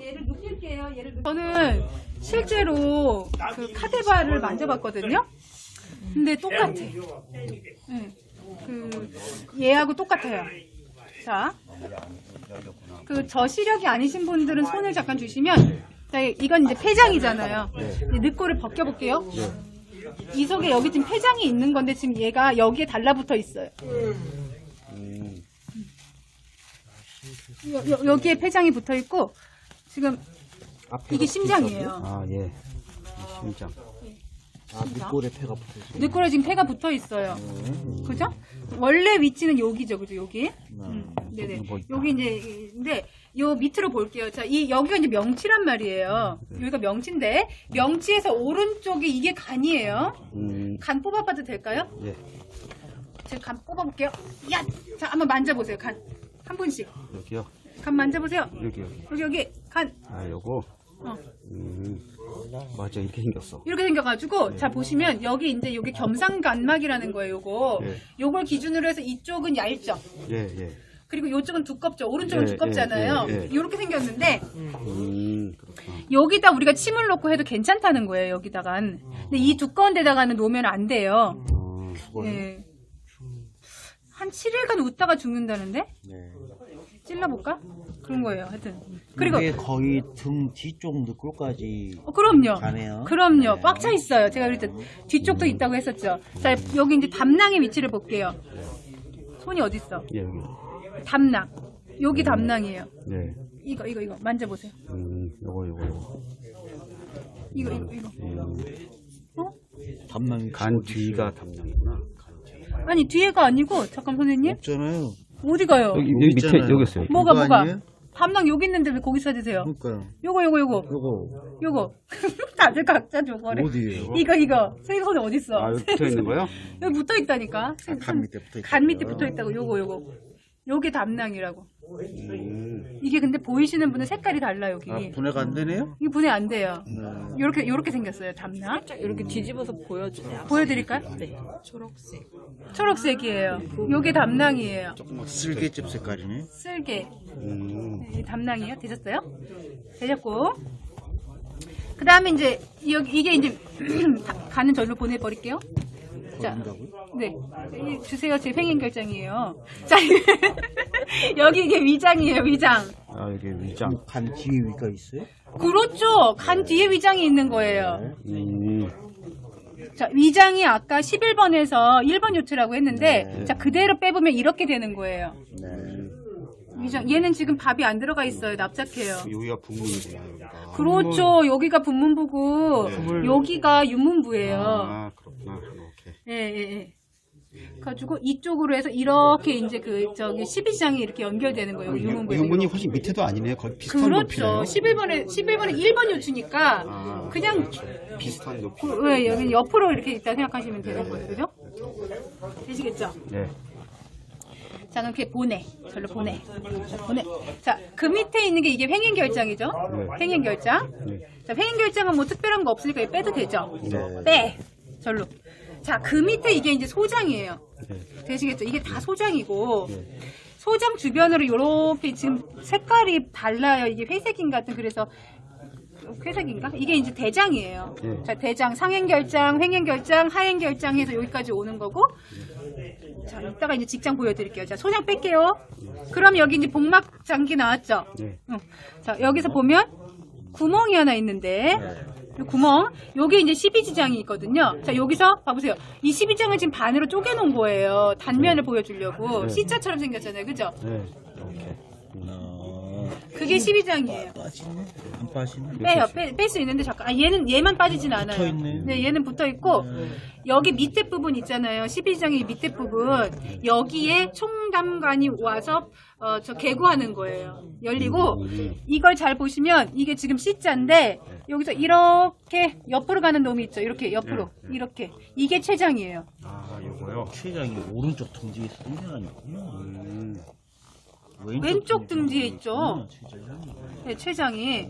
얘를 눕힐게요. 얘를 눕... 저는 실제로 그 카데바를 만져봤거든요. 근데 똑같아. 네. 그 얘하고 똑같아요. 자, 그 저시력이 아니신 분들은 손을 잠깐 주시면, 자, 이건 이제 폐장이잖아요. 이 늑골을 벗겨볼게요. 이 속에 여기 지금 폐장이 있는 건데 지금 얘가 여기에 달라붙어 있어요. 여, 여, 여기에 폐장이 붙어 있고 지금 이게 심장이에요. 아, 예. 이 심장. 아, 밑골에 폐가 붙어 있어요. 늑골에 지금 폐가 붙어 있어요. 그죠? 원래 위치는 여기죠, 그죠? 여기. 음, 네네. 뭐 있다. 여기 이제 근데 요 밑으로 볼게요. 자, 이 여기가 이제 명치란 말이에요. 여기가 명치인데 명치에서 오른쪽이 이게 간이에요. 음, 간 뽑아봐도 될까요? 예. 제가 간 뽑아볼게요. 야, 자, 한번 만져보세요. 간 한 분씩. 여기요. 간 만져보세요. 여기, 여기. 여기 여기 간. 아, 요거. 어. 음, 맞아. 이렇게 생겼어. 이렇게 생겨가지고 자 보시면 여기 이제 요게 겸상간막이라는 거예요. 요거 네. 요걸 기준으로 해서 이쪽은 얇죠. 예, 예. 그리고 이쪽은 두껍죠. 오른쪽은 예, 두껍잖아요. 예, 예, 예. 이렇게 생겼는데 음, 그렇구나. 여기다 우리가 침을 넣고 해도 괜찮다는 거예요. 여기다간. 근데 이 두꺼운 데다가는 놓으면 안 돼요. 어, 예. 한 7일간 웃다가 죽는다는데? 네. 찔러볼까? 그런 거예요. 하여튼. 그리고 이게 거의 등 뒤쪽 늑골까지 어, 그럼요. 가네요. 그럼요. 네. 꽉 차 있어요. 제가 그럴 때 뒤쪽도 있다고 했었죠. 자, 여기 이제 담낭의 위치를 볼게요. 손이 어디 있어? 예, 여기. 담낭. 여기 담낭이에요. 네. 이거 이거 이거 만져보세요. 음, 요거, 요거, 요거. 이거 이거 이거. 음, 어? 담낭이 간 뒤가 담낭이구나. 아니 뒤에가 아니고 잠깐 선생님 없잖아요. 어디 가요? 여기, 여기 여기 밑에, 있잖아요. 여기 있어요. 뭐가 이거 뭐가? 아니에요? 담낭 여기 있는데 왜 거기 찾으세요? 그러니까요. 요거 요거 요거 요거 요거 다들 각자 줘버려. 어디예요? 이거 이거 선생님 손에 어디 있어? 아, 여기 붙어 있는 거요? 여기 붙어 있다니까. 아, 간 밑에 붙어 있다. 간 밑에 붙어 있다고 요거 요거. 요게 담낭이라고. 음, 이게 근데 보이시는 분은 색깔이 달라 여기. 아, 분해가 안 되네요? 이게 분해 안 돼요. 네. 요렇게 요렇게 생겼어요 담낭. 이렇게 뒤집어서 보여주세요. 보여드릴까요? 네. 초록색. 초록색이에요. 요게 담낭이에요. 쓸개집 색깔이네. 쓸개. 음, 네, 담낭이에요. 되셨어요? 되셨고. 그 다음에 이제 여기 이게 이제 다- 가는 절로 보내버릴게요. 자, 네, 이 주세요. 제 횡행 결장이에요. 자, 여기 이게 위장이에요. 위장. 아, 여기 위장. 간 뒤에 위가 있어요? 그렇죠. 간 뒤에 위장이 있는 거예요. 음, 자, 위장이 아까 11번에서 1번 요트라고 했는데, 네. 자, 그대로 빼보면 이렇게 되는 거예요. 네. 위장, 얘는 지금 밥이 안 들어가 있어요. 납작해요. 여기가 북문이구나, 여기가. 그렇죠. 여기가 분문부고, 여기가 윤문부예요. 아. 예, 예, 예. 가지고 이쪽으로 해서 이렇게 이제 그, 저기 12장이 이렇게 연결되는 거예요. 윤문부에. 유문이 훨씬 밑에도 아니네요. 거의 비슷한 그렇죠. 높이네요. 11번에, 11번에 1번 요추니까, 아, 그냥, 비슷한 높이. 그, 왜, 여기 옆으로 이렇게 있다 생각하시면 되는 거예요. 그죠? 되시겠죠? 네. 자, 그럼 이렇게 보내. 절로 보내. 자, 보내. 자, 그 밑에 있는 게 이게 횡행 결장이죠? 네. 횡행 결장. 네. 자, 횡행 결장은 뭐 특별한 거 없으니까 이거 빼도 되죠? 네. 빼. 절로. 자, 그 밑에 이게 이제 소장이에요. 네. 되시겠죠? 이게 다 소장이고, 네. 소장 주변으로 이렇게 지금 색깔이 달라요. 이게 회색인 것 같은, 그래서, 회색인가? 이게 이제 대장이에요. 네. 자, 대장, 상행결장, 횡행결장, 하행결장 해서 여기까지 오는 거고, 자, 이따가 이제 직장 보여드릴게요. 자, 소장 뺄게요. 그럼 여기 이제 복막 장기 나왔죠? 네. 응. 자, 여기서 보면 구멍이 하나 있는데, 이 구멍, 여기 이제 12지장이 있거든요. 자, 여기서 봐보세요. 이 12장을 지금 반으로 쪼개놓은 거예요. 단면을 보여주려고. C자처럼 생겼잖아요. 그죠? 네. 이렇게. 어, 그게 12장이에요. 빠지네? 안 빠지네? 빼요. 뺄 수 있는데 잠깐. 아, 얘는 얘만 빠지진 않아요. 붙어있네. 네, 얘는 붙어 있고 여기 밑에 부분 있잖아요. 12장의 밑에 부분. 여기에 총담관이 와서 어, 저 개구하는 거예요. 열리고 음. 이걸 잘 보시면 이게 지금 C자인데 여기서 이렇게 옆으로 가는 놈이 있죠. 이렇게 옆으로. 네, 이렇게. 이게 췌장이에요. 아, 요거요? 췌장이 오른쪽 등 뒤에 생겨나있구나 음, 왼쪽 등 뒤에 있죠. 췌장이. 네, 췌장이.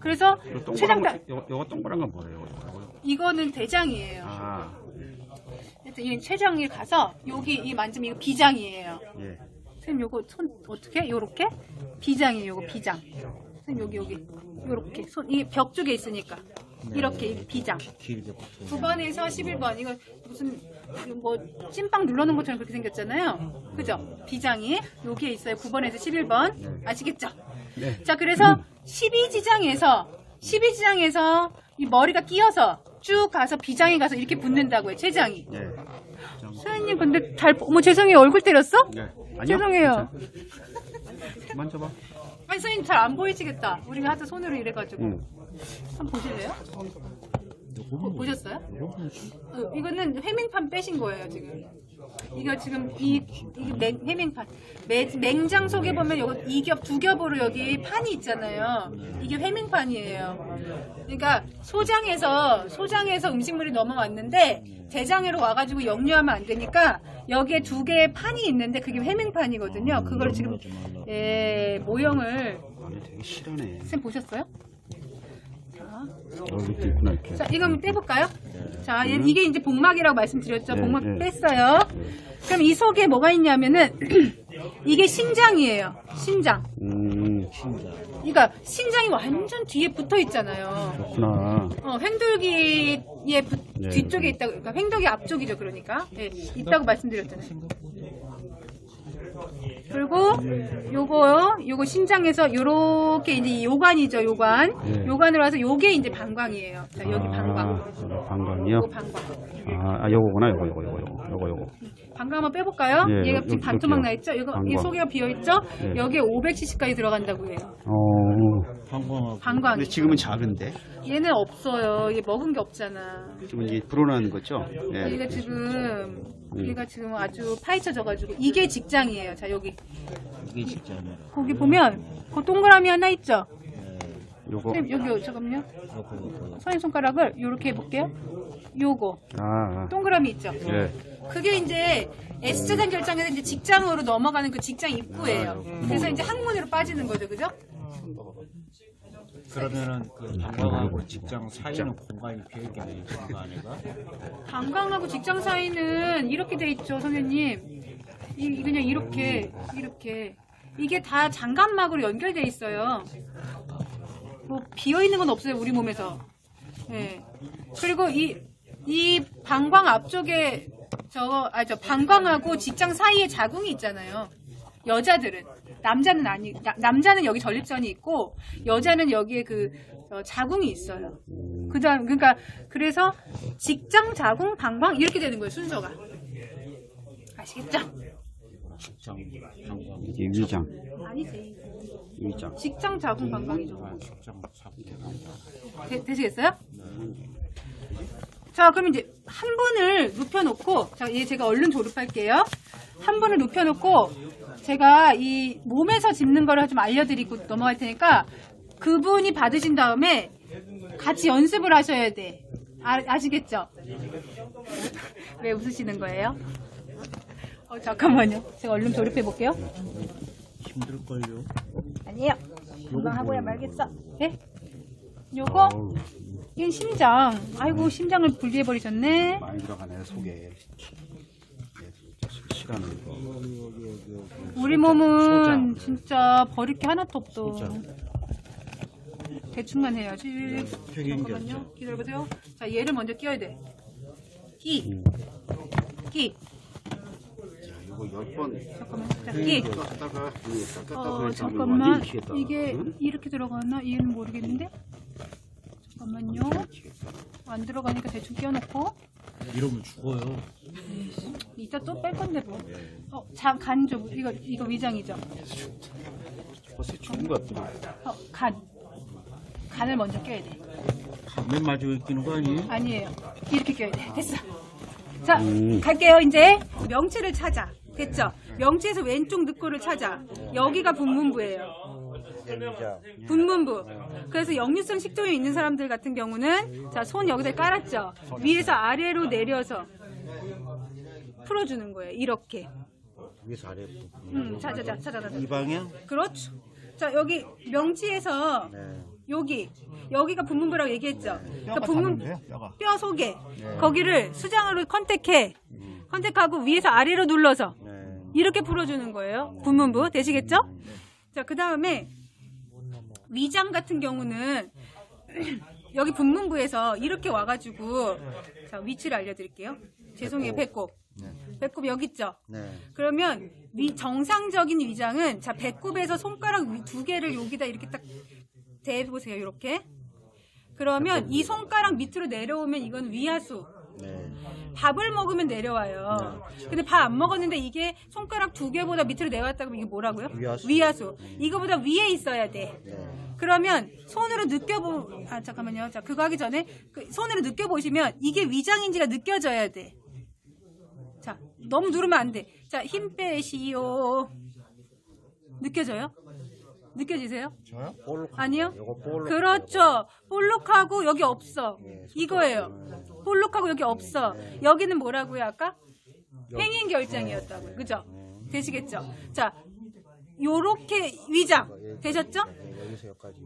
그래서 요 췌장 동그란 다 거, 요거, 요거 동그란 건 뭐예요? 요거? 이거는 대장이에요. 아, 하여튼 이 췌장이 가서 여기 이 만지면 이거 비장이에요. 예. 선생님 요거 손 어떻게? 요렇게? 비장이에요 요거 비장 선생님 여기 여기 요렇게 손 이게 벽 쪽에 있으니까 이렇게 이게 비장 길게 붙어. 9번에서 11번 이거 무슨 뭐 찐빵 눌러놓은 것처럼 그렇게 생겼잖아요 그죠? 비장이 여기에 있어요 9번에서 11번 아시겠죠? 네. 자 그래서 12지장에서 12지장에서 이 머리가 끼어서 쭉 가서 비장에 가서 이렇게 붙는다고요 췌장이 네. 선생님 근데 잘 어머 죄송해요 얼굴 때렸어? 네. 아니요? 죄송해요 괜찮아. 만져봐. 아니 선생님 잘 안 보이시겠다 우리가 하도 손으로 이래가지고 응. 한번 보실래요? 요거는 보셨어요? 요거는 어, 이거는 회맹판 빼신 거예요 지금 이거 지금 이 이게 맹, 회맹판 매, 맹장 속에 보면 요거 이겹 두 겹으로 여기 판이 있잖아요 이게 회맹판이에요 그러니까 소장에서 소장에서 음식물이 넘어왔는데 대장으로 와가지고 역류하면 안 되니까 여기에 두 개의 판이 있는데 그게 회맹판이거든요 그걸 지금. 예, 모형을 안에 되게 실하네. 쌤 보셨어요? 자, 어, 이렇게 있구나, 이렇게. 자, 이거 한번 떼볼까요? 자, 얘- 이게 이제 복막이라고 말씀드렸죠. 네, 복막 네. 뺐어요. 그럼 이 속에 뭐가 있냐면은 이게 신장이에요. 신장. 음. 그러니까 신장이 완전 뒤에 붙어 있잖아요. 그렇구나. 어, 횡돌기의 부- 네. 뒤쪽에 있다고, 그러니까 횡돌기 앞쪽이죠, 그러니까. 예, 있다고 말씀드렸잖아요. 그리고 요거요, 요거 신장에서 요렇게 이제 이 요관이죠, 요관. 네. 요관으로 와서 요게 이제 방광이에요. 자, 여기 방광. 아, 방광이요? 요거 방광. 아, 아, 요거구나, 요거, 요거, 요거, 요거, 요거, 요거. 방광 한번 빼볼까요? 예, 얘가 요- 지금 요- 반토막 여기요. 나 있죠? 이거 이 방광. 속에가 비어 있죠? 예. 여기에 500cc까지 들어간다고 해요. 어, 방광하고 방광. 근데 지금은 작은데? 얘는 없어요. 얘 먹은 게 없잖아. 지금 이게 불어나는 거죠? 예. 얘가 지금 음. 얘가 지금 아주 파헤쳐져가지고 이게 직장이에요. 자 여기 이게 아니라. 거기 보면 그 동그라미 하나 있죠? 네. 요거. 선생님 여기 잠깐만요. 요거. 선생님 손가락을 이렇게 해볼게요. 요거 아, 아. 동그라미 있죠? 예. 그게 이제 S자장 결장에서 이제 직장으로 넘어가는 그 직장 입구예요. 그래서 이제 항문으로 빠지는 거죠, 그죠? 그러면은 그 방광하고 직장 사이는 공간이 비어 있겠네요. 그 안에가. 방광하고 직장 사이는 이렇게 돼 있죠, 선생님. 이, 이 그냥 이렇게, 이렇게. 이게 다 장갑막으로 연결돼 있어요. 뭐, 비어 있는 건 없어요, 우리 몸에서. 예. 그리고 이, 이 방광 앞쪽에 저, 아, 저, 방광하고 직장 사이에 자궁이 있잖아요. 여자들은. 남자는 아니, 나- 남자는 여기 전립선이 있고, 여자는 여기에 그, 어, 자궁이 있어요. 그 다음, 그러니까, 그래서 직장, 자궁, 방광, 이렇게 되는 거예요, 순서가. 아시겠죠? 직장 방광. 이게 위장. 아니지. 위장. 직장, 자궁, 방광이죠. 아, 직장 사고. 되, 되시겠어요? 자, 그럼 이제 한 분을 눕혀놓고, 자, 얘 제가 얼른 조립할게요. 한 분을 눕혀놓고, 제가 이 몸에서 짚는 거를 좀 알려드리고 넘어갈 테니까, 그분이 받으신 다음에 같이 연습을 하셔야 돼. 아, 아시겠죠? 왜 웃으시는 거예요? 어, 잠깐만요. 제가 얼른 조립해 볼게요. 힘들걸요. 아니에요. 금방 하고야 말겠어. 예? 요거? 어우, 이건 심장. 아이고, 심장을 분리해버리셨네. 많이 들어가네, 속에. 예, 이거. 우리 몸은 진짜 버릴 게 하나도 없어. 대충만 해야지. 잠깐만요. 기다려보세요. 자, 얘를 먼저 끼워야 돼. 끼. 끼. 이거 열 번. 잠깐만. 자, 끼. 깎다가, 예, 깎다가 어, 잠깐만. 이게 응? 이렇게 들어가나? 얘는 모르겠는데? 잠깐만요. 안 들어가니까 대충 끼워놓고. 이러면 죽어요. 이따 또 뺄 건데 뭐. 어, 자, 간 좀. 이거, 이거 위장이죠? 벌써 죽은 것 같아. 어, 간. 간을 먼저 껴야 돼. 맨 마지막에 끼는 거 아니에요? 아니에요. 이렇게 껴야 돼. 됐어. 자, 음. 갈게요. 이제 명치를 찾아. 됐죠? 명치에서 왼쪽 늑골을 찾아. 여기가 분문부예요. 분문부. 그래서 역류성 식도염이 있는 사람들 같은 경우는 자, 손 여기다 깔았죠? 위에서 아래로 내려서 풀어주는 거예요. 이렇게. 위에서 아래. 음, 찾아, 찾아, 찾아, 찾아. 이 방향? 그렇죠. 자, 여기 명치에서 네. 여기 여기가 분문부라고 얘기했죠. 그러니까 분문 뼈 속에 거기를 수장으로 컨택해. 컨택하고 위에서 아래로 눌러서 네. 이렇게 풀어주는 거예요. 군문부 되시겠죠? 자, 그 다음에 위장 같은 경우는 여기 분문부에서 이렇게 와가지고 자 위치를 알려드릴게요. 죄송해요, 배꼽. 배꼽 여기 있죠? 네. 그러면 위, 정상적인 위장은 자 배꼽에서 손가락 위- 두 개를 여기다 이렇게 딱 대보세요 이렇게 그러면 이 손가락 밑으로 내려오면 이건 위하수 네. 밥을 먹으면 내려와요 근데 밥 안 먹었는데 이게 손가락 두 개보다 밑으로 내려왔다 그러면 이게 뭐라고요? 위하수. 이거보다 위에 있어야 돼 네. 그러면 손으로 느껴보 아 잠깐만요 자 그거 하기 전에 그 손으로 느껴보시면 이게 위장인지가 느껴져야 돼 자, 너무 누르면 안 돼. 자, 힘 빼시오. 느껴져요? 느껴지세요? 저요? 볼록. 아니요? 그렇죠. 볼록하고 여기 없어. 예, 이거예요. 볼록하고 여기 없어. 여기는 뭐라고요, 아까? 행인 결장이었다고요. 그죠? 되시겠죠? 자, 요렇게 위장. 되셨죠?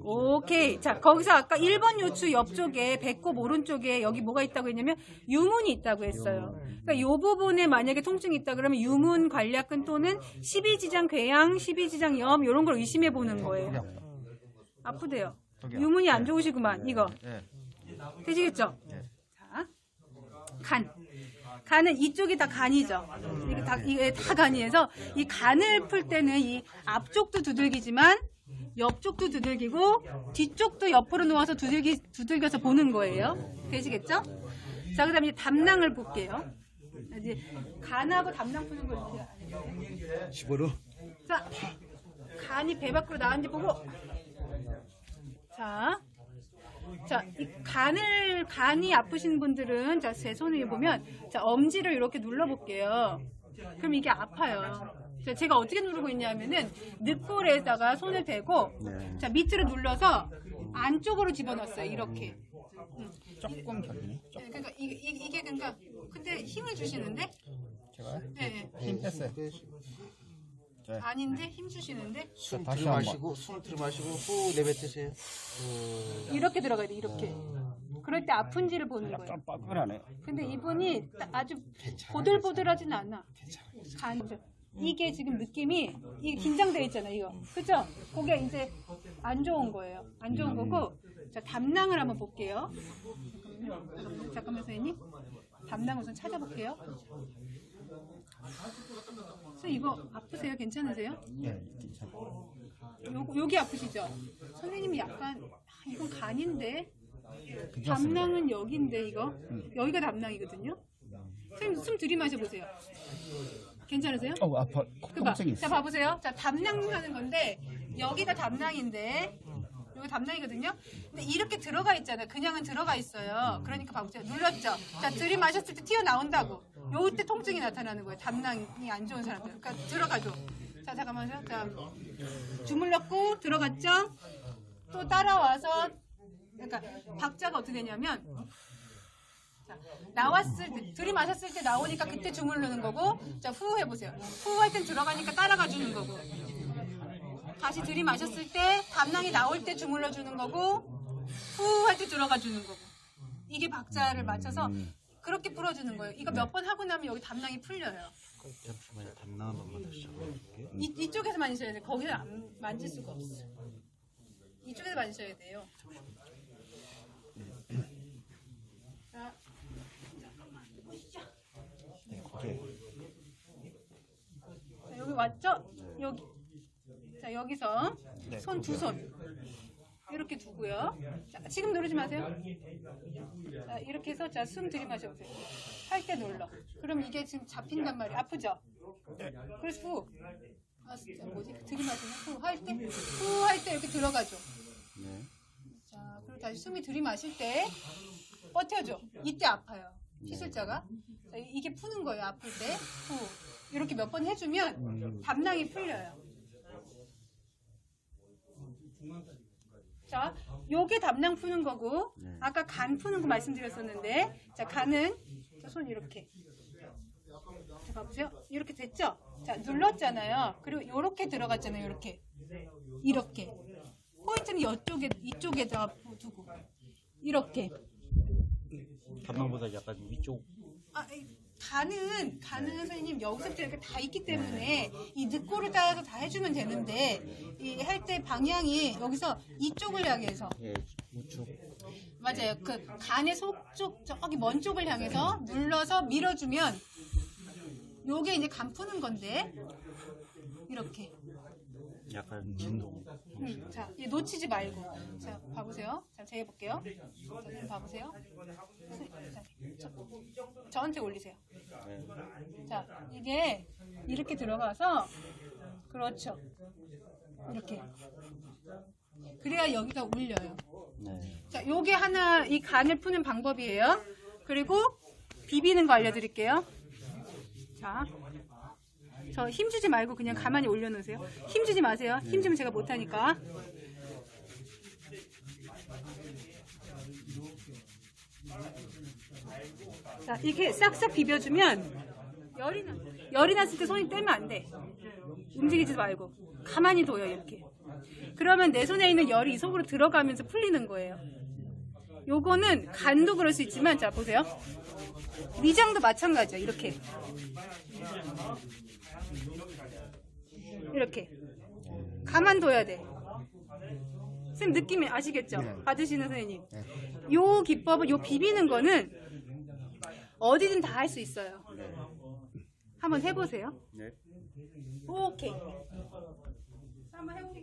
오케이. 자, 거기서 아까 1번 요추 옆쪽에 배꼽 오른쪽에 여기 뭐가 있다고 했냐면 유문이 있다고 했어요. 그러니까 요 부분에 만약에 통증이 있다 그러면 유문 관략근 또는 12지장 궤양, 12지장 염 이런 걸 의심해 보는 거예요. 아프대요. 유문이 안 좋으시구만. 이거. 네. 되시겠죠? 자, 간. 간은 이쪽이 다 간이죠. 이게 다, 이게 다 간이에서 이 간을 풀 때는 이 앞쪽도 두들기지만 옆쪽도 두들기고 뒤쪽도 옆으로 누워서 두들기, 두들겨서 보는 거예요. 되시겠죠? 자, 그 다음에 담낭을 볼게요. 이제 간하고 담낭 푸는 걸 이제 알려드릴게요. 집어로. 자, 간이 배 밖으로 나왔는지 보고. 자, 자, 이 간을 간이 아프신 분들은 자, 제 손을 보면 자, 엄지를 이렇게 눌러 볼게요. 그럼 이게 아파요. 자, 제가 어떻게 누르고 있냐면은 늑골에다가 손을 대고 네. 자, 밑으로 눌러서 안쪽으로 집어넣었어요. 이렇게. 조금 결리네. 네, 그러니까 이게, 이게, 이게 그러니까 근데 힘을 주시는데? 제가 네, 네. 힘 뺐어요. 아닌데 힘 주시는데 숨 다시 들이마시고 숨 들이마시고 후 내뱉으세요. 이렇게 들어가야 돼. 이렇게. 그럴 때 아픈지를 보는 거예요. 좀 뻐근하네. 근데 이분이 딱 아주 보들보들하진 않아. 간 이게 지금 느낌이 이게 긴장돼 있잖아 이거 그죠? 그게 이제 안 좋은 거예요. 안 좋은 거고 자 담낭을 한번 볼게요. 잠깐만요. 잠깐만 선생님 담낭 우선 찾아볼게요. 선생님 이거 아프세요? 괜찮으세요? 예. 요, 여기 아프시죠? 선생님이 약간 아, 이건 간인데 담낭은 여기인데 이거 여기가 담낭이거든요. 선생님 숨 들이마셔 보세요. 괜찮으세요? 어 아파. 그 봐. 콧통증이 자 있어. 봐보세요. 자 담낭 하는 건데 여기가 담낭인데 여기 담낭이거든요. 근데 이렇게 들어가 있잖아요. 그냥은 들어가 있어요. 그러니까 봐보세요. 눌렀죠. 자 들이마셨을 때 튀어 나온다고. 요때 통증이 나타나는 거예요. 담낭이 안 좋은 사람들. 그러니까 들어가죠. 자 잠깐만요. 자 주물렀고 들어갔죠. 또 따라와서 그러니까 박자가 어떻게 되냐면 자, 나왔을 때 들이마셨을 때 나오니까 그때 주물르는 거고 자 후 해보세요 후 할 땐 들어가니까 따라가 주는 거고 다시 들이마셨을 때 담낭이 나올 때 주물러 주는 거고 후 할 때 들어가 주는 거고 이게 박자를 맞춰서 그렇게 풀어주는 거예요 이거 몇 번 하고 나면 여기 담낭이 풀려요 잠시만요. 담낭 한 번만 다시 잡아볼게요. 이, 이쪽에서 만지셔야 돼요 거기서 안 만질 수가 없어요 이쪽에서 만지셔야 돼요 자, 네, 거기. 자, 여기 왔죠? 여기. 자, 여기서 손 두 손. 이렇게 두고요. 자, 지금 누르지 마세요. 자, 이렇게 해서 자, 숨 들이마셔 보세요. 할 때 눌러. 그럼 이게 지금 잡힌단 말이에요. 아프죠? 그래서 후. 아, 진짜 뭐지? 들이마시면 후 할 때, 후 할 때 이렇게 들어가죠. 네. 자, 그리고 다시 숨이 들이마실 때 버텨줘. 이때 아파요. 피술자가. 자, 이게 푸는 거예요. 아플 때. 후. 이렇게 몇 번 해주면 담낭이 풀려요. 자, 요게 담낭 푸는 거고, 아까 간 푸는 거 말씀드렸었는데, 자, 간은, 자, 손 이렇게. 자, 봐보세요. 이렇게 됐죠? 자, 눌렀잖아요. 그리고 요렇게 들어갔잖아요. 요렇게. 이렇게. 포인트는 이쪽에, 이쪽에다가 두고. 이렇게. 담낭보다 약간 위쪽. 아, 이 간은 간은 선생님 여기서부터 이렇게 다 있기 때문에 이 늑골을 따라서 다 해주면 되는데 이 할 때 방향이 여기서 이쪽을 향해서 예, 우측. 맞아요. 그 간의 속쪽 저기 먼 쪽을 향해서 눌러서 밀어주면 요게 이제 간 푸는 건데 이렇게. 약간 진동. 음, 자, 얘 놓치지 말고. 자, 봐보세요. 자, 제가 해볼게요. 자, 선생님 봐보세요. 선생님, 자, 저, 저한테 올리세요. 네. 자, 이게 이렇게 들어가서, 그렇죠. 이렇게. 그래야 여기가 울려요. 네. 자, 요게 하나, 이 간을 푸는 방법이에요. 그리고 비비는 거 알려드릴게요. 자. 저 힘주지 말고 그냥 가만히 올려놓으세요. 힘주지 마세요. 힘주면 제가 못하니까. 자, 이렇게 싹싹 비벼주면 열이 나. 열이 났을 때 손이 떼면 안 돼. 움직이지도 말고 가만히 둬요 이렇게. 그러면 내 손에 있는 열이 이 속으로 들어가면서 풀리는 거예요. 요거는 간도 그럴 수 있지만 자 보세요. 위장도 마찬가지야 이렇게. 이렇게 가만둬야 돼. 쌤 느낌이 아시겠죠? 받으시는 선생님. 요 기법은 요 비비는 거는 어디든 다 할 수 있어요. 한번 해보세요. 네. 오케이. 한번 해보시겠습니다.